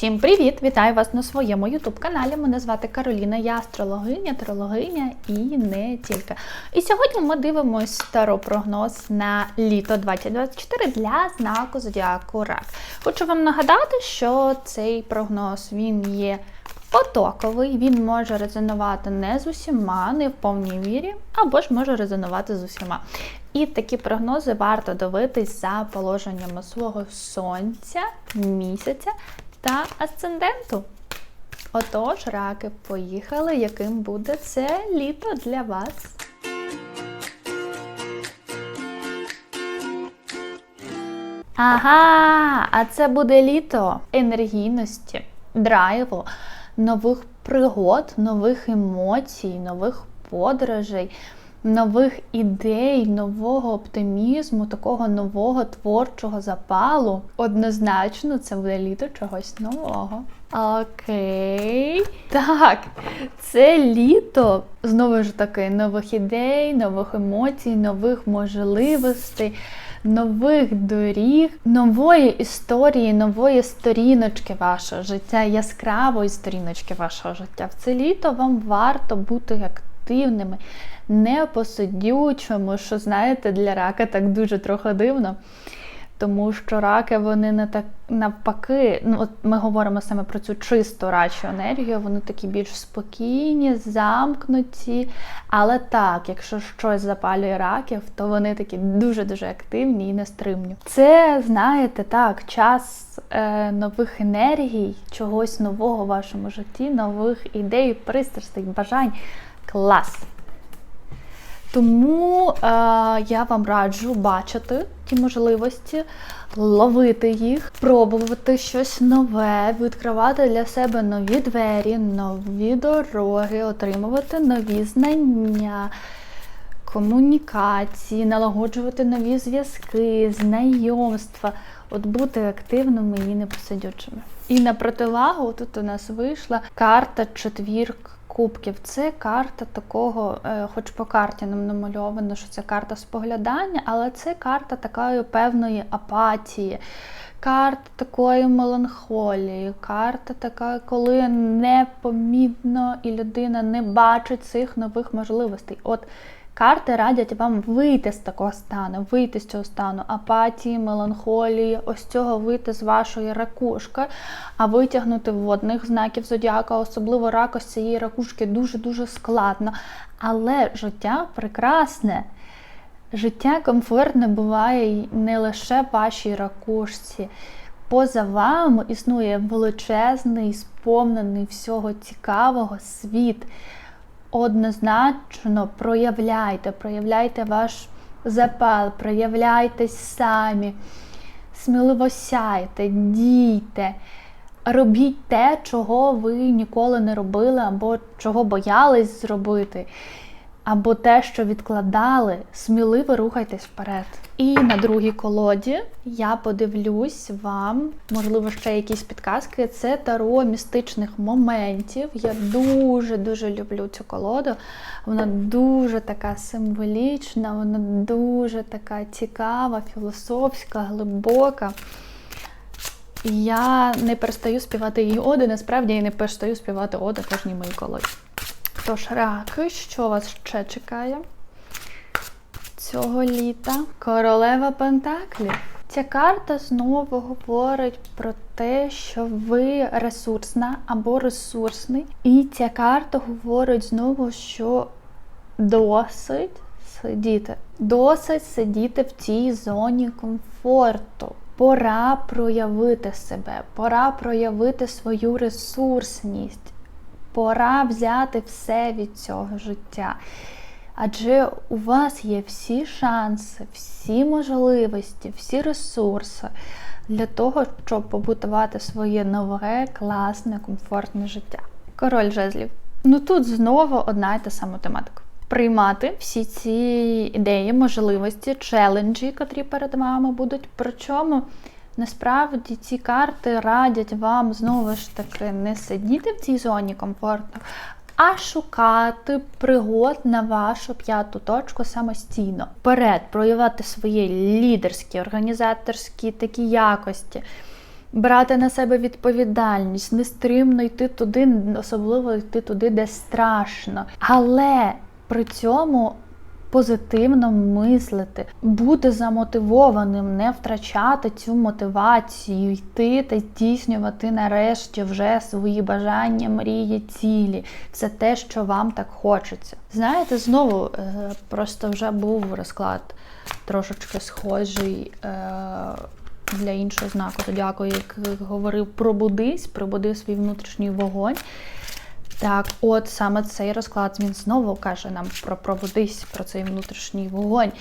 Всім привіт! Вітаю вас на своєму ютуб-каналі. Мене звати Кароліна, я астрологиня, трологиня і не тільки. І сьогодні ми дивимось старопрогноз на літо 2024 для знаку Зодіаку Рак. Хочу вам нагадати, що цей прогноз він є потоковий, він може резонувати не з усіма, не в повній мірі, або ж може резонувати з усіма. І такі прогнози варто дивитись за положеннями свого сонця, місяця та асценденту. Отож, раки, поїхали, яким буде це літо для вас. Ага, а це буде літо енергійності, драйву, нових пригод, нових емоцій, нових подорожей, нових ідей, нового оптимізму, такого нового творчого запалу. Однозначно, це буде літо чогось нового. Окей. Так, це літо знову ж таки нових ідей, нових емоцій, нових можливостей. Нових доріг, нової історії, нової сторіночки вашого життя, яскравої сторіночки вашого життя. В це літо вам варто бути активними, не посидючими, що, знаєте, для рака так дуже трохи дивно. Тому що раки, вони не так навпаки, ну от ми говоримо саме про цю чисту рачу енергію, вони такі більш спокійні, замкнуті. Але так, якщо щось запалює раків, то вони такі дуже-дуже активні і нестримні. Це, знаєте, так, час е, нових енергій, чогось нового в вашому житті, нових ідей, пристрастей, бажань. Клас! Тому е, я вам раджу бачити ті можливості, ловити їх, пробувати щось нове, відкривати для себе нові двері, нові дороги, отримувати нові знання, комунікації, налагоджувати нові зв'язки, знайомства, от бути активними і непосидючими. І на противагу тут у нас вийшла карта четвірка кубків. Це карта такого, е, хоч по карті нам намальовано, що це карта споглядання, але це карта такої певної апатії. Карта такої меланхолії, карта така, коли непомітно і людина не бачить цих нових можливостей. От Карти радять вам вийти з такого стану, вийти з цього стану апатії, меланхолії, ось цього вийти з вашої ракушки, а витягнути водних знаків зодіака, особливо рак цієї ракушки, дуже-дуже складно. Але життя прекрасне. Життя комфортне буває не лише вашій ракушці. Поза вами існує величезний, сповнений всього цікавого світ однозначно проявляйте, проявляйте ваш запал, проявляйтесь самі, сміливо сяйте, дійте, робіть те, чого ви ніколи не робили, або чого боялись зробити або те, що відкладали, сміливо рухайтесь вперед. І на другій колоді я подивлюсь вам, можливо, ще якісь підказки. Це таро містичних моментів. Я дуже-дуже люблю цю колоду. Вона дуже така символічна, вона дуже така цікава, філософська, глибока. Я не перестаю співати її оди, насправді я не перестаю співати оди кожній моїй колоді. Тож, раки, що вас ще чекає цього літа? Королева Пентаклів. Ця карта знову говорить про те, що ви ресурсна або ресурсний. І ця карта говорить знову, що досить сидіти. Досить сидіти в цій зоні комфорту. Пора проявити себе, пора проявити свою ресурсність пора взяти все від цього життя. Адже у вас є всі шанси, всі можливості, всі ресурси для того, щоб побудувати своє нове, класне, комфортне життя. Король жезлів. Ну тут знову одна і та сама тематика. Приймати всі ці ідеї, можливості, челенджі, котрі перед вами будуть. Причому Насправді ці карти радять вам знову ж таки не сидіти в цій зоні комфорту, а шукати пригод на вашу п'яту точку самостійно. Вперед, проявати свої лідерські, організаторські такі якості. брати на себе відповідальність, нестримно йти туди, особливо йти туди, де страшно. Але при цьому позитивно мислити, бути замотивованим, не втрачати цю мотивацію, йти та здійснювати нарешті вже свої бажання, мрії, цілі. Це те, що вам так хочеться. Знаєте, знову е, просто вже був розклад трошечки схожий. е, Для іншого знаку зодіаку, як говорив, пробудись, пробуди свій внутрішній вогонь. Так, от саме цей розклад він знову каже нам про пробудись, про цей внутрішній вогонь.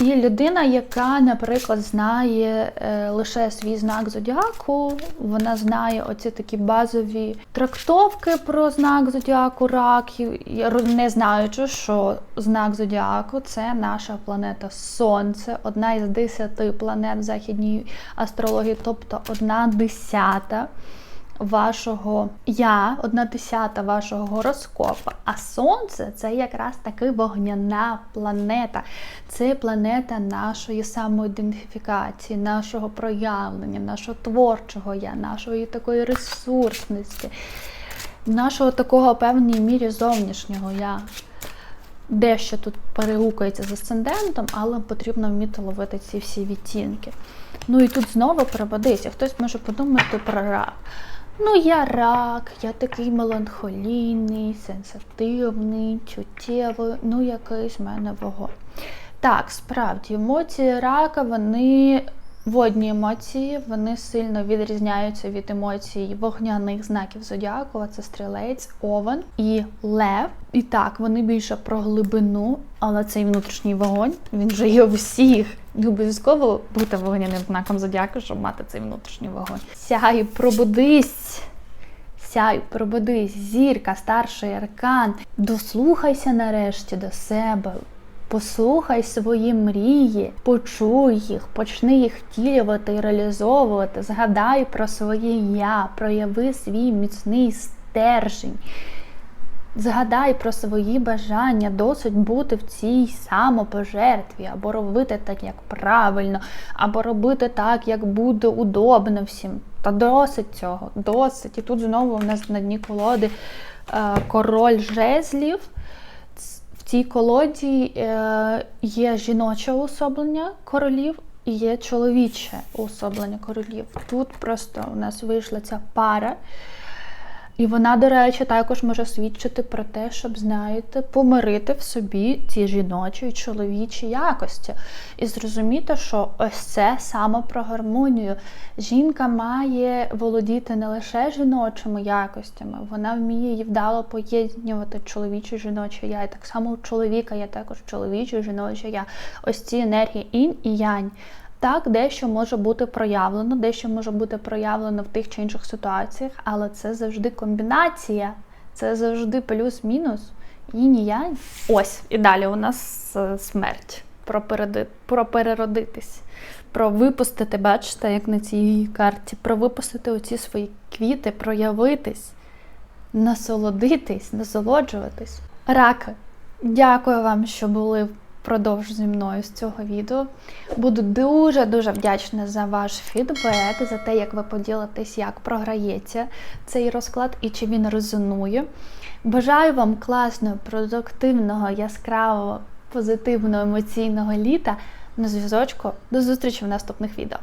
І людина, яка, наприклад, знає е, лише свій знак зодіаку, вона знає оці такі базові трактовки про знак зодіаку раків, не знаючи, що знак зодіаку це наша планета Сонце, одна із десяти планет в західній астрології, тобто одна десята вашого я, одна десята вашого гороскопа. А сонце це якраз таки вогняна планета. Це планета нашої самоідентифікації, нашого проявлення, нашого творчого я, нашої такої ресурсності, нашого такого певній мірі зовнішнього я. Дещо тут перегукується з асцендентом, але потрібно вміти ловити ці всі відтінки. Ну і тут знову проводися. Хтось може подумати про рак. Ну, я рак, я такий меланхолійний, сенситивний, чуттєвий, ну якийсь в мене вогонь. Так, справді, емоції рака, вони водні емоції, вони сильно відрізняються від емоцій вогняних знаків зодіаку, а це стрілець, овен і лев. І так, вони більше про глибину, але цей внутрішній вогонь, він же є у всіх. Не обов'язково бути вогняним знаком зодіаку, щоб мати цей внутрішній вогонь. Сяй, пробудись! Сяй, пробудись, зірка, старший аркан. Дослухайся нарешті до себе. Послухай свої мрії, почуй їх, почни їх втілювати і реалізовувати. Згадай про своє я, прояви свій міцний стержень. Згадай про свої бажання, досить бути в цій самопожертві, або робити так, як правильно, або робити так, як буде удобно всім. Та досить цього, досить. І тут знову у нас на дні колоди е, король жезлів. Цій колоді е, є жіноче уособлення королів і є чоловіче уособлення королів. Тут просто у нас вийшла ця пара. І вона, до речі, також може свідчити про те, щоб, знаєте, помирити в собі ці жіночі і чоловічі якості. І зрозуміти, що ось це саме про гармонію. Жінка має володіти не лише жіночими якостями, вона вміє її вдало поєднувати чоловіче жіноче я. І так само у чоловіка є також чоловіче жіноче я. Ось ці енергії інь і янь. Так, дещо може бути проявлено, дещо може бути проявлено в тих чи інших ситуаціях, але це завжди комбінація, це завжди плюс-мінус і ніянь. Ось, і далі у нас е, смерть. Про, переди... про переродитись, про випустити, бачите, як на цій карті, про випустити оці свої квіти, проявитись, насолодитись, насолоджуватись. Раки, дякую вам, що були впродовж зі мною з цього відео. Буду дуже-дуже вдячна за ваш фідбек, за те, як ви поділитесь, як програється цей розклад і чи він резонує. Бажаю вам класного, продуктивного, яскравого, позитивного, емоційного літа. На зв'язочку. До зустрічі в наступних відео.